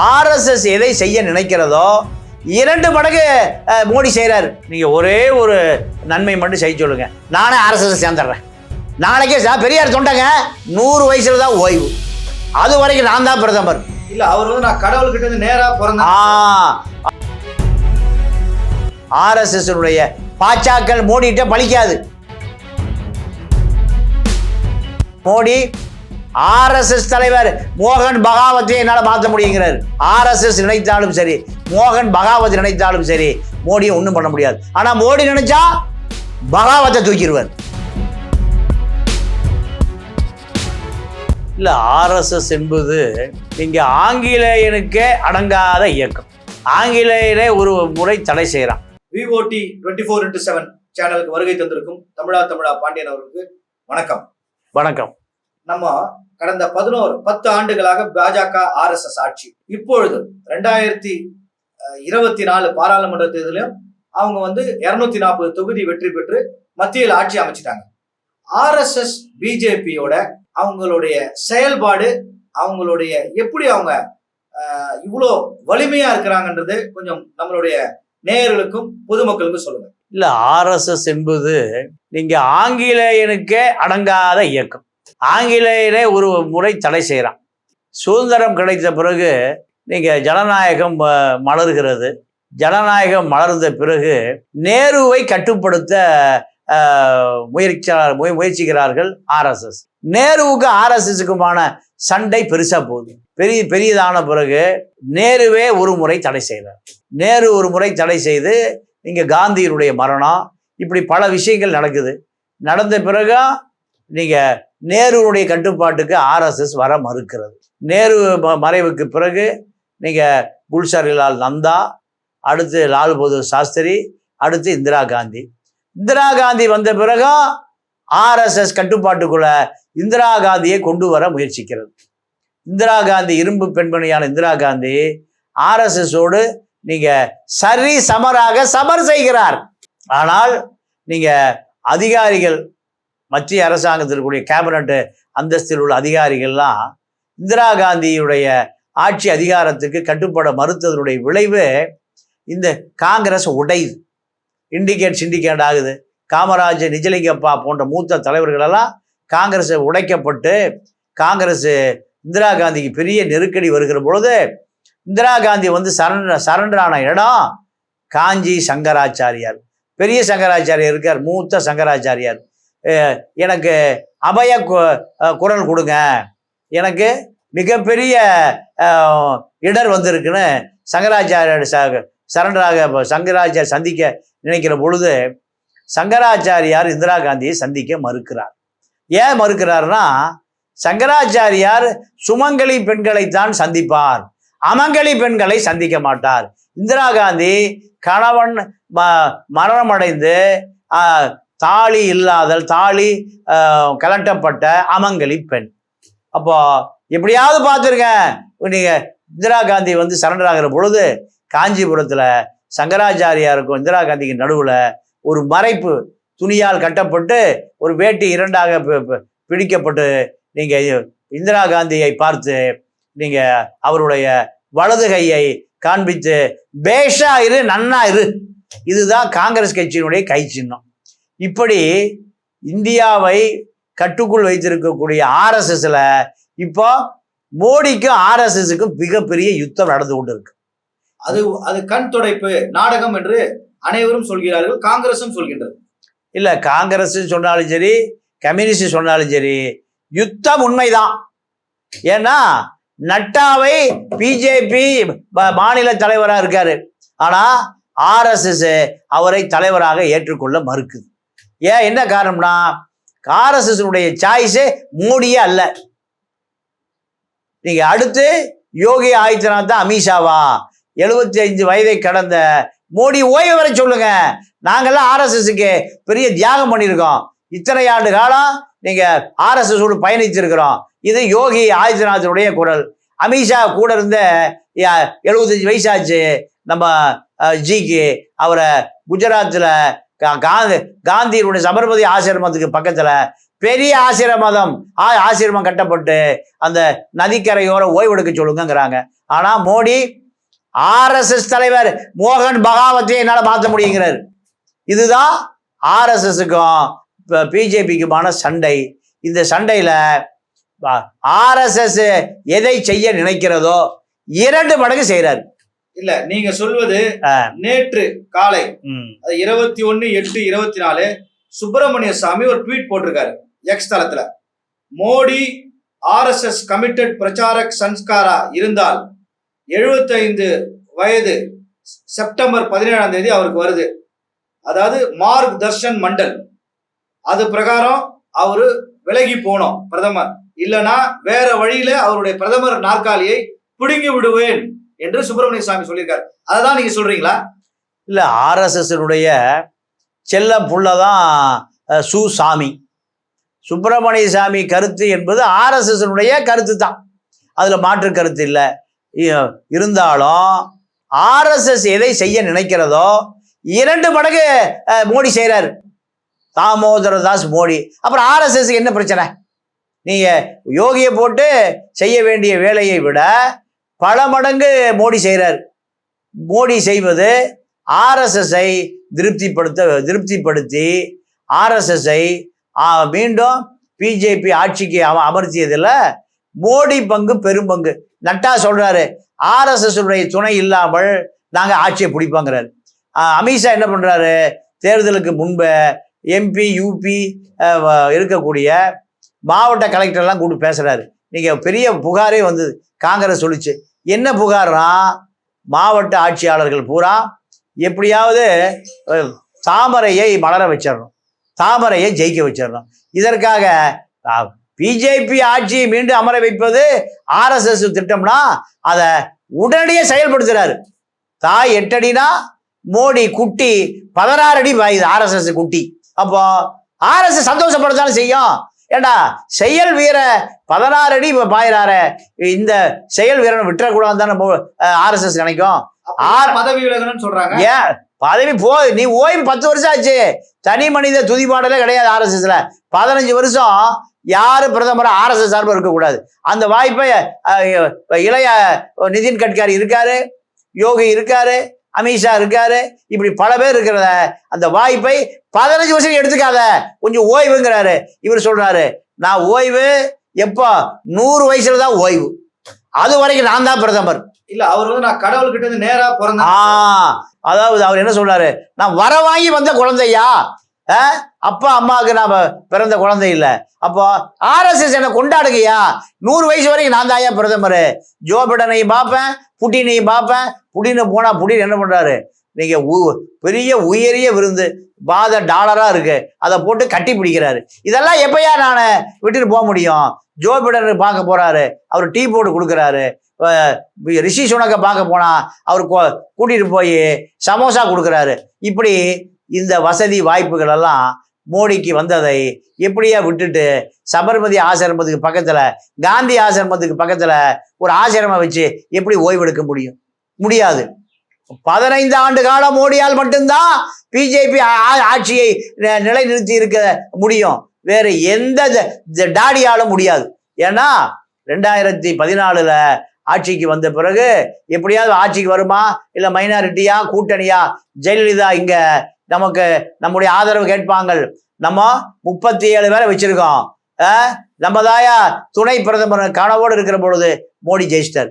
RSS எதை செய்ய நினைக்கிறதோ இரண்டு மடங்கு மோடி செய்கிறார் நீங்கள் ஒரே ஒரு நன்மை மட்டும் செய்ய சொல்லுங்க. நானே ஆர்எஸ்எஸ் சேர்ந்துடுறேன். நாளைக்கே சார் பெரியார் தொண்டங்க நூறு வயசுல தான் ஓய்வு. அது வரைக்கும் நான் தான் பிரதமர். இல்ல அவர் வந்து நான் கடவுள்கிட்ட இருந்து நேரா பிறந்த ஆர்எஸ்எஸ்னுடைய பாச்சாக்கள் மோடிட்ட பலிக்காது மோடி ஆர்எஸ்எஸ் தலைவர் மோகன் பகாவத்தை என்னால் மாற்ற முடியுங்கிறார். ஆர்எஸ்எஸ் நினைத்தாலும் சரி மோகன் பகாவத் நினைத்தாலும் சரி மோடியை ஒன்றும் பண்ண முடியாது. ஆனால் மோடி நினைச்சா பகாவத்தை தூக்கிடுவார். இல்லை ஆர்எஸ்எஸ் என்பது இங்கே ஆங்கிலேயனுக்கே அடங்காத இயக்கம். ஆங்கிலேயரே ஒரு முறை தடை செய்கிறான் VOD twenty four into seven சேனலுக்கு வருகை தந்திருக்கும் தமிழா தமிழா பாண்டியன் அவர்களுக்கு வணக்கம். வணக்கம். நம்ம கடந்த பதினோரு பத்து ஆண்டுகளாக பாஜக ஆர்எஸ்எஸ் ஆட்சி. இப்பொழுது ரெண்டாயிரத்தி இருபத்தி நாலு பாராளுமன்ற தேர்தலையும் அவங்க வந்து இருநூத்தி நாற்பது தொகுதி வெற்றி பெற்று மத்தியில் ஆட்சி அமைச்சிட்டாங்க. ஆர்எஸ்எஸ் பிஜேபியோட அவங்களுடைய செயல்பாடு அவங்களுடைய எப்படி அவங்க இவ்வளோ வலிமையா இருக்கிறாங்கன்றது கொஞ்சம் நம்மளுடைய நேயர்களுக்கும் பொதுமக்களுக்கும் சொல்லுங்க. இல்லை ஆர்எஸ்எஸ் என்பது நீங்க ஆங்கிலேயனுக்கே அடங்காத இயக்கம். ஆங்கிலேயரே ஒரு முறை தடை செய்கிறான் சுதந்திரம் கிடைத்த பிறகு நீங்கள் ஜனநாயகம் மலர்கிறது. ஜனநாயகம் மலர்ந்த பிறகு நேருவை கட்டுப்படுத்த அஹ், முய- முயற்சிக்கிறார்கள் ஆர்எஸ்எஸ் நேருவுக்கு ஆர்எஸ்எஸுக்குமான சண்டை பெருசாக போகுது. பெரிய பெரியதான பிறகு நேருவே ஒரு முறை தடை செய்கிறார். நேரு ஒரு முறை தடை செய்து இங்கே காந்தியினுடைய மரணம். இப்படி பல விஷயங்கள் நடக்குது. நடந்த பிறகு நீங்கள் நேருடைய கட்டுப்பாட்டுக்கு ஆர்எஸ்எஸ் வர மறுக்கிறது. நேரு ம- மறைவுக்கு பிறகு நீங்கள் குல்சரிலால் நந்தா அடுத்து லால் பகதூர் சாஸ்திரி அடுத்து இந்திரா காந்தி. இந்திரா காந்தி வந்த பிறகு ஆர்எஸ்எஸ் கட்டுப்பாட்டுக்குள்ள இந்திரா காந்தியை கொண்டு வர முயற்சிக்கிறது. இந்திரா காந்தி இரும்பு பெண்மணியான இந்திரா காந்தி ஆர்எஸ்எஸோடு நீங்கள் சரி சமராக சமர் செய்கிறார். ஆனால் நீங்கள் அதிகாரிகள் மத்திய அரசாங்கத்திற்குரிய இருக்கக்கூடிய கேபினட் அந்தஸ்தில் உள்ள அதிகாரிகள்லாம் இந்திரா காந்தியுடைய ஆட்சி அதிகாரத்துக்கு கட்டுப்பட மறுத்ததனுடைய விளைவு இந்த காங்கிரஸ் உடையுது. இண்டிகேட் சிண்டிகேட் ஆகுது. காமராஜர் நிஜலிங்கப்பா போன்ற மூத்த தலைவர்களெல்லாம் காங்கிரஸ் உடைக்கப்பட்டு காங்கிரஸ் இந்திரா காந்திக்கு பெரிய நெருக்கடி வருகிற பொழுது இந்திரா காந்தி வந்து சரண்டர் சரண்டரான இடம் காஞ்சி சங்கராச்சாரியார். பெரிய சங்கராச்சாரியார் இருக்கார் மூத்த சங்கராச்சாரியார். எனக்கு அபய கு- குரல் கொடுங்க. எனக்கு மிகப்பெரிய இடர் வந்திருக்குன்னு சங்கராச்சாரியார் ச சரண்டராக சங்கராச்சாரியர் சந்திக்க நினைக்கிற பொழுது சங்கராச்சாரியார் இந்திரா காந்தியை சந்திக்க மறுக்கிறார். ஏன் மறுக்கிறார்னா சங்கராச்சாரியார் சுமங்கலி பெண்களைத்தான் சந்திப்பார். அமங்கலி பெண்களை சந்திக்க மாட்டார். இந்திரா காந்தி கணவன் ம- மரணமடைந்து தாலி இல்லாதல் தாலி கலட்டப்பட்ட அமங்கலி பெண். அப்போ எப்படியாவது பார்த்துருக்கேன் நீங்கள் இந்திரா காந்தி வந்து சரண்டர் ஆகிற பொழுது காஞ்சிபுரத்தில் சங்கராச்சாரியாருக்கும் இந்திரா காந்திக்கு நடுவில் ஒரு மறைப்பு துணியால் கட்டப்பட்டு ஒரு வேட்டி இரண்டாக பிடிக்கப்பட்டு நீங்கள் இந்திரா காந்தியை பார்த்து நீங்கள் அவருடைய வலது கையை காண்பித்து பேஷா இரு நன்னா இரு. இதுதான் காங்கிரஸ் கட்சியினுடைய கை சின்னம். இப்படி இந்தியாவை கட்டுக்குள் வைத்திருக்கக்கூடிய ஆர்எஸ்எஸ்ல இப்போ மோடிக்கும் ஆர்எஸ்எஸ்க்கும் மிகப்பெரிய யுத்தம் நடந்து கொண்டு இருக்கு அது அது கண் துடைப்பு நாடகம் என்று அனைவரும் சொல்கிறார்கள் காங்கிரசும் சொல்கின்றது. இல்ல காங்கிரஸ் சொன்னாலும் சரி கம்யூனிஸ்ட் சொன்னாலும் சரி யுத்தம் உண்மைதான். ஏன்னா நட்டாவை பிஜேபி மாநில தலைவரா இருக்காரு. ஆனா ஆர்எஸ்எஸ் அவரை தலைவராக ஏற்றுக்கொள்ள மறுக்குது. ஏன் என்ன காரணம்னா ஆர்எஸ்எஸ் சாய்ஸே மோடியே அல்ல. நீங்க அடுத்து யோகி ஆதித்யநாத் தான் அமித்ஷாவா? எழுபத்தி ஐந்து வயதை கடந்த மோடி ஓய்வு வர சொல்லுங்க. நாங்கெல்லாம் ஆர்எஸ்எஸ்க்கு பெரிய தியாகம் பண்ணியிருக்கோம். இத்தனை ஆண்டு காலம் நீங்க ஆர்எஸ்எஸோடு பயணிச்சிருக்கிறோம் இது யோகி ஆதித்யநாத்தினுடைய குரல். அமித்ஷா கூட இருந்த எழுபத்தஞ்சு வயசாச்சு. நம்ம ஜிக்கு அவரை குஜராத்தில் காந்தி காந்தியினுடைய சபர்மதி ஆசிரமத்துக்கு பக்கத்துல பெரிய ஆசிரமதம். ஆ- ஆசிரமம் கட்டப்பட்டு அந்த நதிக்கரையோர ஓய்வெடுக்க சொல்லுங்கங்கிறாங்க. ஆனா மோடி ஆர்எஸ்எஸ் தலைவர் மோகன் பகாவத்தை என்னால் மாற்ற முடியுங்கிறார். இதுதான் ஆர்எஸ்எஸ்க்கும் பிஜேபிக்குமான சண்டை. இந்த சண்டையில் ஆர்எஸ்எஸ் எதை செய்ய நினைக்கிறதோ இரண்டு மடங்கு செய்கிறார் இல்ல நீங்க சொல்வது நேற்று காலை. இருபத்தி ஒன்னு எட்டு இருபத்தி நாலு. சுப்பிரமணிய சாமி ஒரு ட்வீட் போட்டிருக்காரு எக்ஸ் தளத்துல. மோடி ஆர்எஸ்எஸ் கமிட்டட் பிரச்சாரக் சன்ஸ்காரா இருந்தால் 75 வயது செப்டம்பர் பதினேழாம் தேதி அவருக்கு வருது. அதாவது மார்க் தர்ஷன் மண்டல். அது பிரகாரம் அவரு விலகி போனோம் பிரதமர். இல்லனா வேற வழியில அவருடைய பிரதமர் நாற்காலியை பிடுங்கி விடுவேன். என்று சுப்பிரமணிய சாமி சொல்லியிருக்காரு. அதான் நீங்க சொல்றீங்களா? இல்லை ஆர்எஸ்எஸ்னுடைய செல்ல புள்ள தான் சு சாமி. சுப்பிரமணிய சாமி கருத்து என்பது ஆர்எஸ்எஸ்னுடைய கருத்து தான். அதில் மாற்று கருத்து இல்லை. இ- இருந்தாலும் ஆர்எஸ்எஸ் எதை செய்ய நினைக்கிறதோ இரண்டு மடங்கு மோடி செய்கிறார் தாமோதர தாஸ் மோடி. அப்புறம் ஆர்எஸ்எஸ் என்ன பிரச்சனை? நீங்கள் யோகியை போட்டு செய்ய வேண்டிய வேலையை விட பல மடங்கு மோடி செய்கிறார் மோடி செய்வது ஆர்எஸ்எஸ்ஐ திருப்திப்படுத்த திருப்திப்படுத்தி ஆர்எஸ்எஸ்ஐ மீண்டும் பிஜேபி ஆட்சிக்கு அவ அமர்த்தியதில் மோடி பங்கு பெரும்பங்கு நட்டா சொல்கிறாரு ஆர்எஸ்எஸ் உடைய துணை இல்லாமல் நாங்கள் ஆட்சியை பிடிப்போங்கிறார். அமித்ஷா என்ன பண்ணுறாரு தேர்தலுக்கு முன்பு எம்பி யூபி இருக்கக்கூடிய மாவட்ட கலெக்டர்லாம் கூப்பிட்டு பேசுகிறாரு நீங்கள் பெரிய புகாரே வந்தது. காங்கிரஸ் சொல்லிச்சு. என்ன புகார்னா மாவட்ட ஆட்சியாளர்கள் பூரா எப்படியாவது தாமரையை மலர வச்சிடணும். தாமரையை ஜெயிக்க வச்சிடணும். இதற்காக பிஜேபி ஆட்சியை மீண்டும் அமர வைப்பது ஆர்எஸ்எஸ் திட்டம்னா அதை உடனடியே செயல்படுத்துறாரு. தாய் எட்டடினா மோடி குட்டி பதினாறு அடி பாயுது ஆர்எஸ்எஸ் குட்டி. அப்போ ஆர்எஸ்எஸ் சந்தோஷப்படத்தானே செய்யும். ஏண்டா செயல் வீர பதினாறு அடி பாயிறாரு. இந்த செயல் வீரனை விட்டுறக்கூடாது தானே ஆர்எஸ்எஸ் நினைக்கும். ஆர்- பதவி விலகணும்னு சொல்றாங்க. ஏன்? பதவி போ நீ ஓய்வு பத்து வருஷம் ஆச்சு. தனி மனித துதிப்பாடலே கிடையாது ஆர்எஸ்எஸ்ல பதினஞ்சு வருஷம் யாரு பிரதமர் ஆர்எஸ்எஸ் சார்பு இருக்கக்கூடாது. அந்த வாய்ப்பை இளைய நிதின் கட்காரி இருக்காரு யோகி இருக்காரு அமித்ஷா இருக்காரு. இப்படி பல பேர் இருக்கிறத அந்த வாய்ப்பை பதினஞ்சு வருஷம் எடுத்துக்காத கொஞ்சம் ஓய்வுங்கிறாரு. இவர் சொல்றாரு நான் ஓய்வு எப்போ? நூறு வயசுல தான் ஓய்வு. அது வரைக்கும் நான் தான் பிரதமர். இல்ல அவர் வந்து நான் கடவுள்கிட்ட இருந்து நேரா ஆ பிறந்தேன் அதாவது அவர் என்ன சொல்றாரு? நான் வர வாங்கி வந்த குழந்தையா? அப்பா அம்மாவுக்கு நாம பிறந்த குழந்தை இல்லை. அப்போ ஆர்எஸ்எஸ் என்ன கொண்டாடுங்கய்யா. நூறு வயசு வரைக்கும் நான் தாயா பிரதமர். ஜோ பிடனையும் பார்ப்பேன் புட்டினையும் பார்ப்பேன் புடின்னு போனா புடின் என்ன பண்றாரு? நீங்க உ- பெரிய உயரிய விருந்து பாத டாலரா இருக்கு. அதை போட்டு கட்டி பிடிக்கிறாரு. இதெல்லாம் எப்பயா நான் விட்டுட்டு போக முடியும்? ஜோ பிடன் பார்க்க போறாரு. அவர் டீ போட்டு கொடுக்குறாரு. ரிஷி சுனக்க பார்க்க போனா அவர் கொ- கூட்டிட்டு போய் சமோசா கொடுக்குறாரு. இப்படி இந்த வசதி வாய்ப்புகள் எல்லாம் மோடிக்கு வந்ததை எப்படியா விட்டுட்டு சபர்மதி ஆசிரமத்துக்கு பக்கத்தில் காந்தி ஆசிரமத்துக்கு பக்கத்தில் ஒரு ஆசிரமம் வச்சு எப்படி ஓய்வெடுக்க முடியும்? முடியாது. பதினைந்து ஆண்டு காலம் மோடியால் மட்டும்தான் பிஜேபி ஆட்சியை நிலைநிறுத்தி இருக்க முடியும். வேறு எந்த த- டாடியாலும் முடியாது. ஏன்னா ரெண்டாயிரத்தி பதினாலுல ஆட்சிக்கு வந்த பிறகு எப்படியாவது ஆட்சிக்கு வருமா? இல்லை மைனாரிட்டியா கூட்டணியா? ஜெயலலிதா இங்கே நமக்கு நம்முடைய ஆதரவு கேட்பாங்க நம்ம முப்பத்தி ஏழு பேரை வச்சிருக்கோம். நம்ம தாயா துணை பிரதமர் கனவோடு இருக்கிற பொழுது மோடி ஜெயிச்சிட்டார்.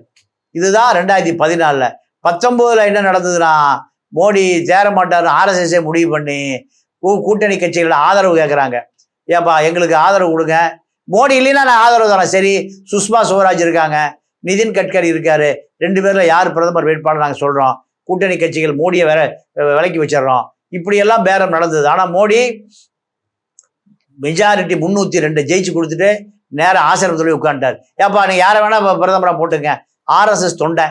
இதுதான் ரெண்டாயிரத்தி பதினாலில். பத்தொம்போதில் என்ன நடந்ததுன்னா மோடி சேர மாட்டார் ஆர்எஸ்எஸ்ஸே முடிவு பண்ணி கூ- கூட்டணி கட்சிகளில் ஆதரவு கேட்குறாங்க ஏப்பா எங்களுக்கு ஆதரவு கொடுங்க. மோடி இல்லைன்னா நான் ஆதரவு தரேன். சரி சுஷ்மா சுவராஜ் இருக்காங்க. நிதின் கட்கரி இருக்காரு. ரெண்டு பேரில் யார் பிரதமர் வேட்பாளர் நாங்கள் சொல்கிறோம் கூட்டணி கட்சிகள் மோடியை வேற விலக்கி வச்சிடுறோம். இப்படியெல்லாம் பேரம் நடந்தது. ஆனால் மோடி மெஜாரிட்டி முந்நூற்றி ரெண்டு ஜெயிச்சு கொடுத்துட்டு நேராக ஆசிரமத்தில் உட்காந்துட்டார் ஏப்பா நீ யாரை வேணால் பிரதமராக போட்டுங்க. ஆர்எஸ்எஸ் தொண்டை.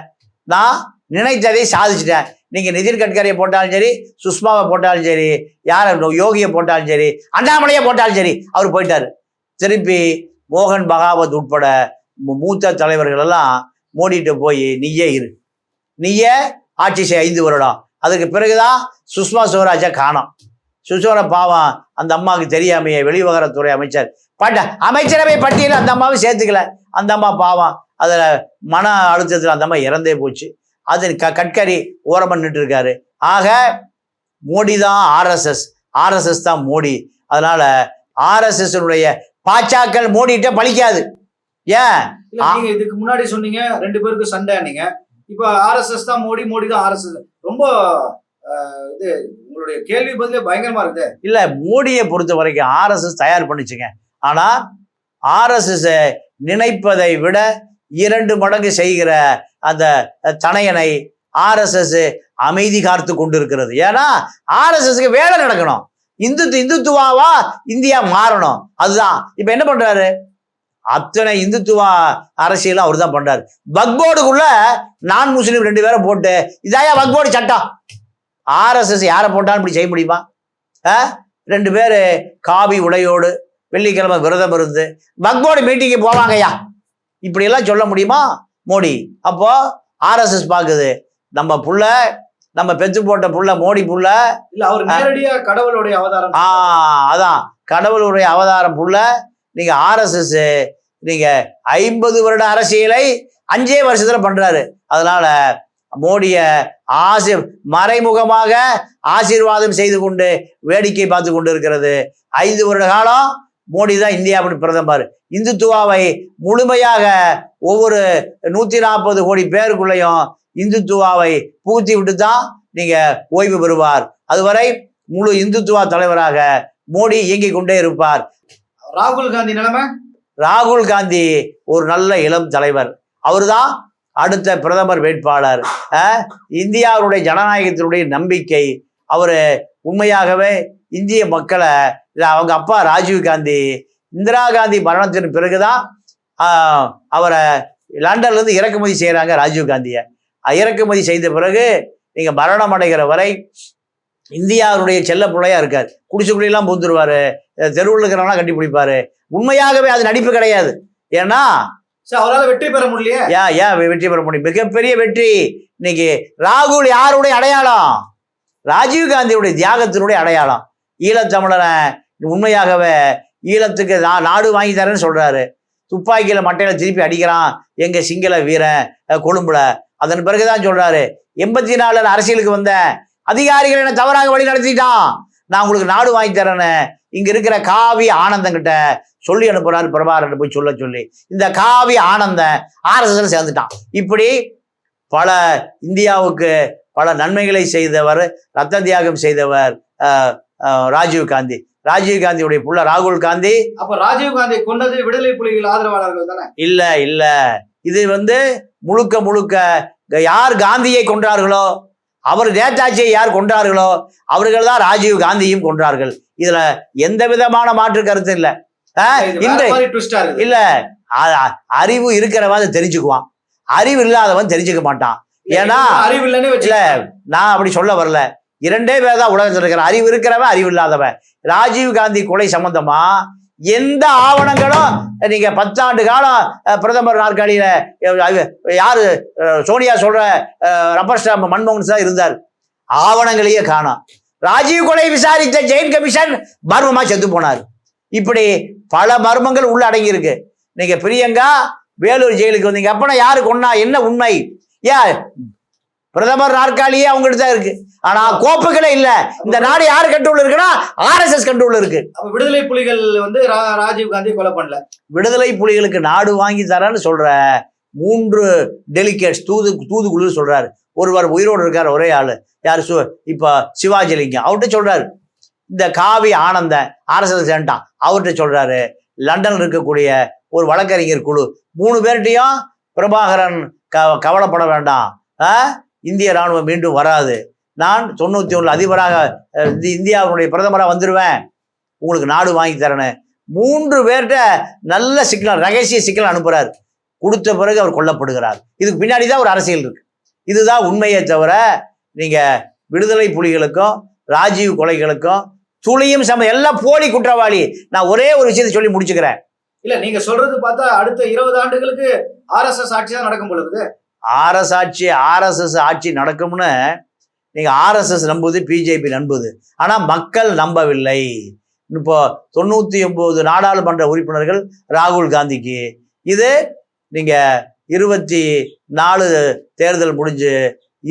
நான் நினைச்சதை சாதிச்சிட்டேன். நீங்கள் நிதின் கட்கரியை போட்டாலும் சரி சுஷ்மாவை போட்டாலும் சரி யாரை யோகியை போட்டாலும் சரி அண்ணாமலையை போட்டாலும் சரி அவர் போயிட்டார். திருப்பி மோகன் பகாவத் உட்பட மூத்த தலைவர்கள் எல்லாம் மோடிட்டு போய் நீயே இரு. நீயே ஆட்சி செய்ய ஐந்து வருடம். அதுக்கு பிறகுதான் சுஷ்மா சுவராஜை காணும். சுஷ்மா பாவம் அந்த அம்மாவுக்கு தெரியாமையே வெளிவகாரத்துறை அமைச்சர். பட்ட அமைச்சரவை பட்டியலில் அந்த அம்மாவும் சேர்த்துக்கல. அந்த அம்மா பாவம் அதில் மன அழுத்தத்தில் அந்த அம்மா இறந்தே போச்சு. அது க கட்கரி ஓரம் பண்ணிட்டு இருக்காரு ஆக மோடி தான் ஆர்எஸ்எஸ். ஆர்எஸ்எஸ் தான் மோடி. அதனால ஆர்எஸ்எஸ்னுடைய பாச்சாக்கள் மோடிகிட்ட பலிக்காது ஏன்? இதுக்கு முன்னாடி சொன்னீங்க ரெண்டு பேருக்கும் சண்டை நீங்க இப்போ ஆர்எஸ்எஸ் தான் மோடி மோடி தான் ஆர்எஸ்எஸ் ரொம்ப இது உங்களுடைய கேள்வி பதிலே பயங்கரமா இருக்குது. இல்ல மோடியை பொறுத்த வரைக்கும் ஆர்எஸ்எஸ் தயார் பண்ணிச்சுங்க. ஆனா ஆர்எஸ்எஸ் நினைப்பதை விட இரண்டு மடங்கு செய்கிற அந்த தனையனை ஆர்எஸ்எஸ் அமைதி காத்து கொண்டிருக்கிறது. ஏன்னா ஆர்எஸ்எஸ்க்கு வேலை நடக்கணும். இந்து இந்துத்துவாவா இந்தியா மாறணும். அதுதான். இப்ப என்ன பண்றாரு? அத்தனை இந்துத்துவ அரசியலும் அவர் தான் பண்றாரு. வக்போர்டுக்குள்ள நான் முஸ்லீம் ரெண்டு பேரை போட்டு இதாயா வக்போர்டு சட்டம்? ஆர்எஸ்எஸ் யாரை போட்டாலும் இப்படி செய்ய முடியுமா? ரெண்டு பேர் காவி உடையோடு வெள்ளிக்கிழமை விரதம் இருந்து வக்போர்டு மீட்டிங்கு போவாங்கய்யா. இப்படியெல்லாம் சொல்ல முடியுமா? மோடி. அப்போ ஆர்எஸ்எஸ் பார்க்குது நம்ம புள்ள நம்ம பெத்து போட்ட புள்ள மோடி புள்ள இல்ல அவர் நேரடியா கடவுளுடைய அவதாரம் ஆ அதான். கடவுளுடைய அவதாரம் புள்ள நீங்க ஆர்எஸ்எஸ் நீங்க ஐம்பது வருட அரசியலை அஞ்சே வருஷத்துல பண்றாரு. அதனால மோடிய ஆசி மறைமுகமாக ஆசீர்வாதம் செய்து கொண்டு வேடிக்கை பார்த்து கொண்டு இருக்கிறது ஐந்து வருட காலம் மோடி தான் இந்தியாவின் பிரதமர். இந்துத்துவாவை முழுமையாக ஒவ்வொரு நூத்தி நாற்பது கோடி பேருக்குள்ளேயும் இந்துத்துவாவை புகுத்தி விட்டு தான் நீங்க ஓய்வு பெறுவார். அதுவரை முழு இந்துத்துவா தலைவராக மோடி இயங்கிக் கொண்டே இருப்பார். ராகுல் காந்தி நிலைமை? ராகுல் காந்தி ஒரு நல்ல இளம் தலைவர். அவர்தான் அடுத்த பிரதமர் வேட்பாளர். இந்தியாவுடைய ஜனநாயகத்தினுடைய நம்பிக்கை. அவர் உண்மையாகவே இந்திய மக்களை அவங்க அப்பா ராஜீவ் காந்தி இந்திரா காந்தி மரணத்தின் பிறகுதான் அவரை லண்டன்லேருந்து இறக்குமதி செய்கிறாங்க ராஜீவ் காந்தியை. இறக்குமதி செய்த பிறகு நீங்கள் மரணம் அடைகிற வரை இந்தியாவுடைய செல்ல பிள்ளையா இருக்கார். குடிசுக்குள்ளெல்லாம் பூந்துருவாரு. தெருவில் இருக்கிறவங்களாம் கட்டி பிடிப்பாரு. உண்மையாகவே அது நடிப்பு கிடையாது. ஏன்னா சரி அவரால வெற்றி பெற முடியலையே? ஏன் ஏன் வெற்றி பெற முடியும். மிகப்பெரிய வெற்றி. இன்னைக்கு ராகுல் யாருடைய அடையாளம்? ராஜீவ் காந்தியுடைய தியாகத்தினுடைய அடையாளம். ஈழத்தமிழனை உண்மையாகவே ஈழத்துக்கு நான் நாடு வாங்கி தரேன்னு சொல்றாரு. துப்பாக்கியில மட்டையில திருப்பி அடிக்கிறான். எங்க சிங்கள வீரன் கொழும்புல. அதன் பிறகுதான் சொல்றாரு எண்பத்தி நாலுல அரசியலுக்கு வந்தேன். அதிகாரிகள் என்ன தவறாக வழி நடத்திட்டான்? நான் உங்களுக்கு நாடு வாங்கி தரேன்னு இங்க இருக்கிற காவி ஆனந்தங்கிட்ட சொல்லி அனுப்புறாரு பிரபாகரன் போய் சொல்ல சொல்லி. இந்த காவி ஆனந்தன் ஆர்எஸ்எஸ் சேர்ந்துட்டான். இப்படி பல இந்தியாவுக்கு பல நன்மைகளை செய்தவர் ரத்த தியாகம் செய்தவர் ராஜீவ் காந்தி. ராஜீவ் காந்தியுடைய புள்ள ராகுல் காந்தி. அப்ப ராஜீவ் காந்தி கொன்னது விடுதலை புலிகள் ஆதரவாளர்கள் தானே? இல்ல இல்ல. இது வந்து முழுக்க முழுக்க யார் காந்தியை கொன்றார்களோ அவர் நேதாஜியை யார் கொன்றார்களோ அவர்கள் தான் ராஜீவ் காந்தியும் கொன்றார்கள். இதுல எந்த விதமான மாற்று கருத்து இல்ல. இன்று இல்ல அறிவு இருக்கிறவன் தெரிஞ்சுக்குவான். அறிவு இல்லாதவன் தெரிஞ்சுக்க மாட்டான். ஏன்னா அறிவு இல்ல நான் அப்படி சொல்ல வரல. இரண்டே பேர் தான் உலகத்தில் இருக்கிற அறிவு இருக்கிறவன் அறிவு இல்லாதவன். ராஜீவ் காந்தி கொலை சம்பந்தமா? எந்த ஆவணங்களும் நீங்க பத்தாண்டு காலம் பிரதமர் நாற்காலியில யாரு சோனியா சொல்ற ரப்பர் ஸ்டாம்ப் மன்மோகன் தான் இருந்தார். ஆவணங்களையே காணும். ராஜீவ் கொலை விசாரித்த ஜெயின் கமிஷன் மர்மமா செத்து போனார். இப்படி பல மர்மங்கள் உள்ள அடங்கியிருக்கு. நீங்க பிரியங்கா வேலூர் ஜெயிலுக்கு வந்தீங்க. அப்பனா யாரு கொன்னா என்ன உண்மை? ஏன் பிரதமர் நாற்காலியே அவங்ககிட்ட தான் இருக்கு. ஆனா கோப்புகளே இல்ல. இந்த நாடு யாரு கண்ட்ரோல் இருக்குன்னா ஆர்எஸ்எஸ் கண்ட்ரோல் இருக்கு. விடுதலை புலிகள் வந்து ராஜீவ் காந்தி கொலை பண்ணல. விடுதலை புலிகளுக்கு நாடு வாங்கி தரேன்னு சொல்ற மூன்று டெலிகேட்ஸ் தூது தூதுக்குழு சொல்றாரு. ஒருவர் உயிரோடு இருக்கார் ஒரே ஆளு. யார்? சு இப்ப சிவாஜிலிங்கம் அவர்கிட்ட சொல்றாரு. இந்த காவி ஆனந்த ஆர்எஸ்எஸ் சேர்ந்துட்டான் அவர்கிட்ட சொல்றாரு. லண்டன்ல இருக்கக்கூடிய ஒரு வழக்கறிஞர் குழு. மூணு பேர்கிட்டையும் பிரபாகரன் க கவலைப்பட வேண்டாம்? இந்திய ராணுவம் மீண்டும் வராது. நான் தொண்ணூத்தி ஒன்றில் அதிபராக இந்தியாவுடைய பிரதமராக வந்துடுவேன் உங்களுக்கு நாடு வாங்கி தரேன்னு. மூன்று பேர்கிட்ட நல்ல சிக்னல் ரகசிய சிக்னல் அனுப்புறாரு. கொடுத்த பிறகு அவர் கொல்லப்படுகிறார். இதுக்கு பின்னாடி தான் ஒரு அரசியல் இருக்கு. இதுதான் உண்மையை தவிர நீங்க விடுதலை புலிகளுக்கும் ராஜீவ் கொலைகளுக்கும் துளியும் சம எல்லாம் போலி குற்றவாளி. நான் ஒரே ஒரு விஷயத்தை சொல்லி முடிச்சுக்கிறேன். இல்ல நீங்க சொல்றது பார்த்தா அடுத்த இருபது ஆண்டுகளுக்கு ஆர்எஸ்எஸ் ஆட்சி தான் நடக்கும் பொழுது. ஆர்எஸ் ஆட்சி ஆர்எஸ்எஸ் ஆட்சி நடக்கும்னு நீங்க ஆர்எஸ்எஸ் நம்புது பிஜேபி நம்புது ஆனா மக்கள் நம்பவில்லை. இப்போ தொண்ணூத்தி ஒன்பது நாடாளுமன்ற உறுப்பினர்கள் ராகுல் காந்திக்கு. இது நீங்க இருபத்தி நாலு தேர்தல் முடிஞ்சு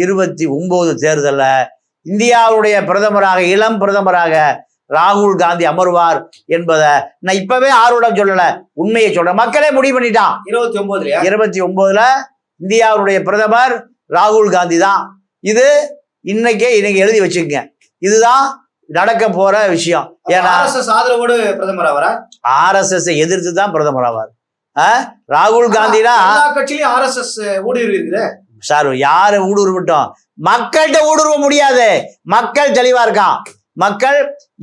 இருபத்தி ஒன்பது தேர்தல்ல இந்தியாவுடைய பிரதமராக இளம் பிரதமராக ராகுல் காந்தி அமர்வார் என்பதை நான் இப்பவே ஆர்வடம் சொல்லல உண்மையை சொல்றேன். மக்களே முடிவு பண்ணிட்டான். இருபத்தி ஒன்பதுலயா இருபத்தி ஒன்பதுல இந்தியாவுடைய பிரதமர் ராகுல் காந்தி தான் இது இன்னைக்கே இன்னைக்கு எழுதி வச்சுக்கங்க. இதுதான் நடக்க போற விஷயம். ஏன்னா ஆதரவோடு பிரதமர் அவரா ஆர்எஸ்எஸ் எதிர்த்து தான் பிரதமர் ஆவார்? ராகுல் காந்தினா எல்லா கட்சியிலயும் ஆர்எஸ்எஸ் ஊடுருவி சார் யாரு ஊடுருவட்டும்? மக்கள்கிட்ட ஊடுருவ முடியாது. மக்கள் தெளிவா இருக்கான். மக்கள்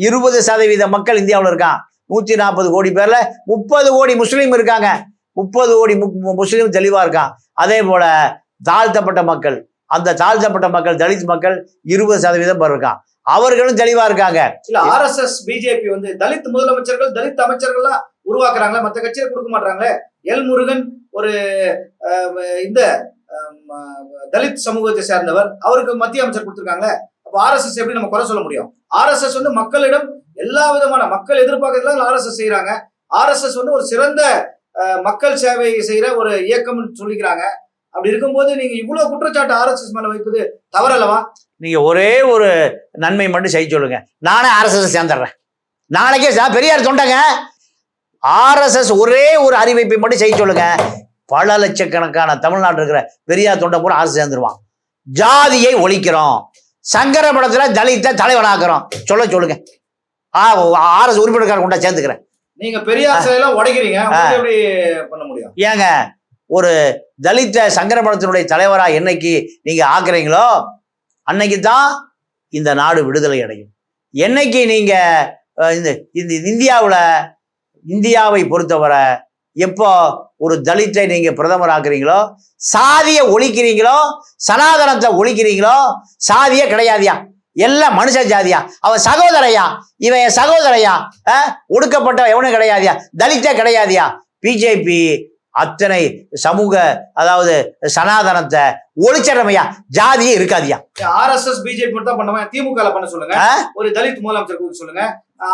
இருபது சதவீத மக்கள் இந்தியாவில் இருக்கான். நூத்தி நாற்பது கோடி பேர்ல முப்பது கோடி முஸ்லீம் இருக்காங்க. முப்பது கோடி முஸ்லீம் தெளிவா இருக்கான். அதே போல தாழ்த்தப்பட்ட மக்கள் அந்த தாழ்த்தப்பட்ட மக்கள் தலித் மக்கள் இருபது சதவீதம் பேர் இருக்கான் அவர்களும் தெளிவா இருக்காங்க. இல்ல ஆர்எஸ்எஸ் பிஜேபி வந்து தலித் முதலமைச்சர்கள் தலித் அமைச்சர்கள்லாம் உருவாக்குறாங்களே மற்ற கட்சியில கொடுக்க மாட்டாங்களே எல் முருகன் ஒரு இந்த தலித் சமூகத்தை சேர்ந்தவர் அவருக்கு மத்திய அமைச்சர் கொடுத்துருக்காங்க அப்ப ஆர்எஸ்எஸ் எப்படி நம்ம குறை சொல்ல முடியும்? ஆர்எஸ்எஸ் வந்து மக்களிடம் எல்லா விதமான மக்கள் எதிர்பார்க்கறதுலாம் ஆர்எஸ்எஸ் செய்யறாங்க ஆர்எஸ்எஸ் வந்து ஒரு சிறந்த மக்கள் சேவை செய்கிற ஒரு இயக்கம்னு சொல்லிக்கிறாங்க. அப்படி இருக்கும்போது நீங்க இவ்வளவு குற்றச்சாட்டு ஆர்எஸ்எஸ் மேல வைப்பது தவறல்லவா? நீங்க ஒரே ஒரு நன்மை மட்டும் செய்ய சொல்லுங்க. நானே ஆர்எஸ்எஸ் சேர்ந்துடுறேன். நாளைக்கே சார் பெரியார் தொண்டங்க. ஆர்எஸ்எஸ் ஒரே ஒரு அறிவிப்பை மட்டும் செய்ய சொல்லுங்க. பல லட்சக்கணக்கான தமிழ்நாட்டில் இருக்கிற பெரியார் தொண்டை கூட ஆர்எஸ்எஸ் சேர்ந்துருவான். ஜாதியை ஒழிக்கிறோம். சங்கர படத்துல தலித்தை தலைவனாக்குறோம். சொல்ல சொல்லுங்க. ஆ ஆர்எஸ் உறுப்பினர்கார கொண்டா சேர்ந்துக்கிறேன். நீங்க பெரியார் சிலையெல்லாம் உடைக்கிறீங்க எப்படி பண்ண முடியும்? ஏங்க ஒரு தலித்த சங்கரமடத்தினுடைய தலைவரா என்னைக்கு நீங்க ஆக்குறீங்களோ அன்னைக்கு தான் இந்த நாடு விடுதலை அடையும். என்னைக்கு நீங்க இந்த இந்தியாவில் இந்தியாவை பொறுத்தவரை எப்போ ஒரு தலித்தை நீங்க பிரதமர் ஆக்குறீங்களோ சாதியை ஒழிக்கிறீங்களோ சனாதனத்தை ஒழிக்கிறீங்களோ சாதியே கிடையாதியா. எல்லாம் மனுஷ ஜாதியா. அவன் சகோதரையா? இவன் என் சகோதரையா? ஒடுக்கப்பட்ட எவனும் கிடையாதியா? தலித்தே கிடையாதியா? பிஜேபி அத்தனை சமூக அதாவது சனாதனத்தை ஒழிச்சிடமையா ஜாதியே இருக்காதியா. ஆர்எஸ்எஸ் பிஜேபி மட்டும் தான் பண்ணுவேன் திமுக பண்ண சொல்லுங்க? ஒரு தலித் முதலமைச்சர் கொடுக்க சொல்லுங்க.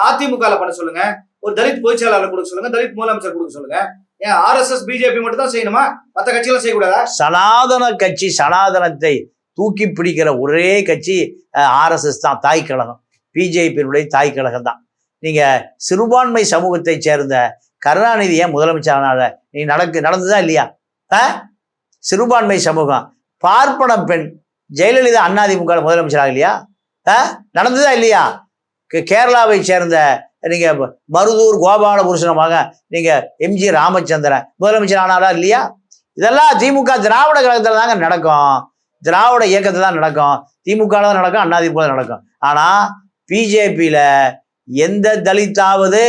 அதிமுக பண்ண சொல்லுங்க. ஒரு தலித் பொதுச் செயலாளர் கொடுக்க சொல்லுங்க. தலித் முதலமைச்சர் கொடுக்க சொல்லுங்க. ஏன் ஆர்எஸ்எஸ் பிஜேபி மட்டும் தான் செய்யணுமா? மத்த கட்சிகளும் செய்யக்கூடாதா? சனாதன கட்சி சனாதனத்தை தூக்கி பிடிக்கிற ஒரே கட்சி ஆர்எஸ்எஸ் தான் தாய் கழகம். பிஜேபியினுடைய தாய் கழகம் தான். நீங்கள் சிறுபான்மை சமூகத்தை சேர்ந்த கருணாநிதி ஏன் முதலமைச்சர் நீ நடக்கு நடந்ததா இல்லையா? ஆ? சிறுபான்மை சமூகம். பார்ப்பன பெண் ஜெயலலிதா அண்ணாதிமுக முதலமைச்சராக இல்லையா? ஆ? நடந்ததா இல்லையா? கே- கேரளாவை சேர்ந்த நீங்கள் மருதூர் கோபாலபுருஷனமாக நீங்கள் எம்ஜி ராமச்சந்திரன் முதலமைச்சர் ஆனாரா இல்லையா? இதெல்லாம் திமுக திராவிட கழகத்தில் தாங்க நடக்கும். திராவிட இயக்கத்தில் தான் நடக்கும். திமுக தான் நடக்கும் அண்ணாதிமுக தான் நடக்கும். ஆனால் பிஜேபியில் எந்த தலித்தாவது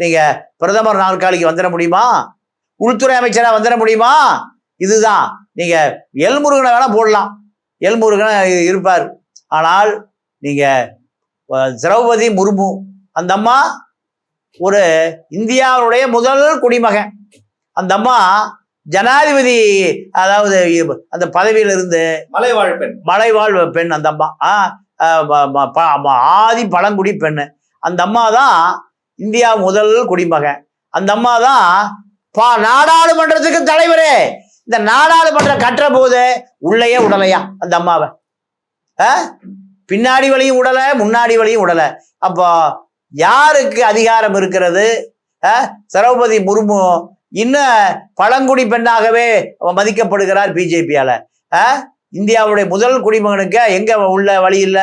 நீங்கள் பிரதமர் நாற்காலிக்கு வந்துட முடியுமா? உள்துறை அமைச்சராக வந்துட முடியுமா? இதுதான். நீங்கள் எல்முருகனை வேணால் போடலாம். எல்முருகனை இருப்பார். ஆனால் நீங்கள் திரௌபதி முர்மு அந்த அம்மா ஒரு இந்தியாவுடைய முதல் குடிமகன். அந்த அம்மா ஜனாதிபதி அதாவது அந்த பதவியில இருந்து மலைவாழ் பெண். மலைவாழ் பெண் அந்த அம்மா. ஆ, ஆதி பழங்குடி பெண்ணு. அந்த அம்மா தான் இந்தியா முதல் குடிமகன். அந்த அம்மா தான் பா நாடாளுமன்றத்துக்கு தலைவரே. இந்த நாடாளுமன்றம் கட்டுற போது உள்ளேயே உடலையா அந்த அம்மாவை. ஆ? பின்னாடி வழியும் உடலை முன்னாடி வழியும் உடலை. அப்போ யாருக்கு அதிகாரம் இருக்கிறது? திரௌபதி முர்மு இன்னும் பழங்குடி பெண்ணாகவே மதிக்கப்படுகிறார் பிஜேபியால. இந்தியாவுடைய முதல் குடிமகனுக்கு எங்க உள்ள வழி இல்லை?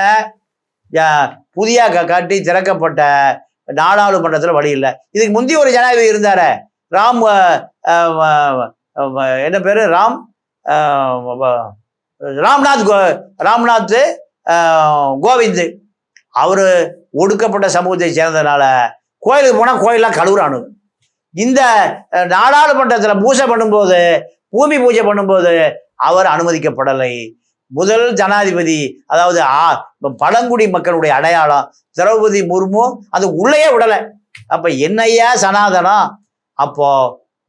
புதிய கட்டி திறக்கப்பட்ட நாடாளுமன்றத்தில் வழி இல்லை. இதுக்கு முந்தைய ஒரு ஜனாதிபதி இருந்தார். ராம் என்ன பேரு? ராம் ராம்நாத் கோ- ராம்நாத் கோவிந்த். அவரு ஒடுக்கப்பட்ட சமூகத்தை சேர்ந்ததுனால கோயிலுக்கு போனால் கோயிலெலாம் கழுவுறானு இந்த நாடாளுமன்றத்தில் பூஜை பண்ணும்போது பூமி பூஜை பண்ணும்போது அவர் அனுமதிக்கப்படலை. முதல் ஜனாதிபதி அதாவது ஆ- பழங்குடி மக்களுடைய அடையாளம் திரௌபதி முர்மு அது உள்ளேயே விடலை. அப்ப என்னையா சனாதனம்? அப்போ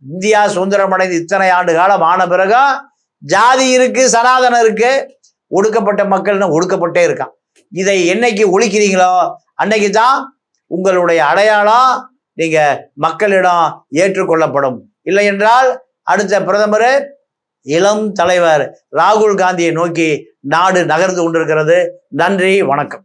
இந்தியா சுதந்திரமடைந்து இத்தனை ஆண்டு காலம் ஆன பிறகு ஜாதி இருக்கு சனாதனம் இருக்கு ஒடுக்கப்பட்ட மக்கள்னு ஒடுக்கப்பட்டே இருக்கான். இதை என்னைக்கு ஒழிக்கிறீங்களோ அன்னைக்கு தான் உங்களுடைய அடையாளம் நீங்க மக்களிடம் ஏற்றுக்கொள்ளப்படும். இல்லை என்றால் அடுத்த பிரதமர் இளம் தலைவர் ராகுல் காந்தியை நோக்கி நாடு நகர்ந்து கொண்டிருக்கிறது. நன்றி வணக்கம்.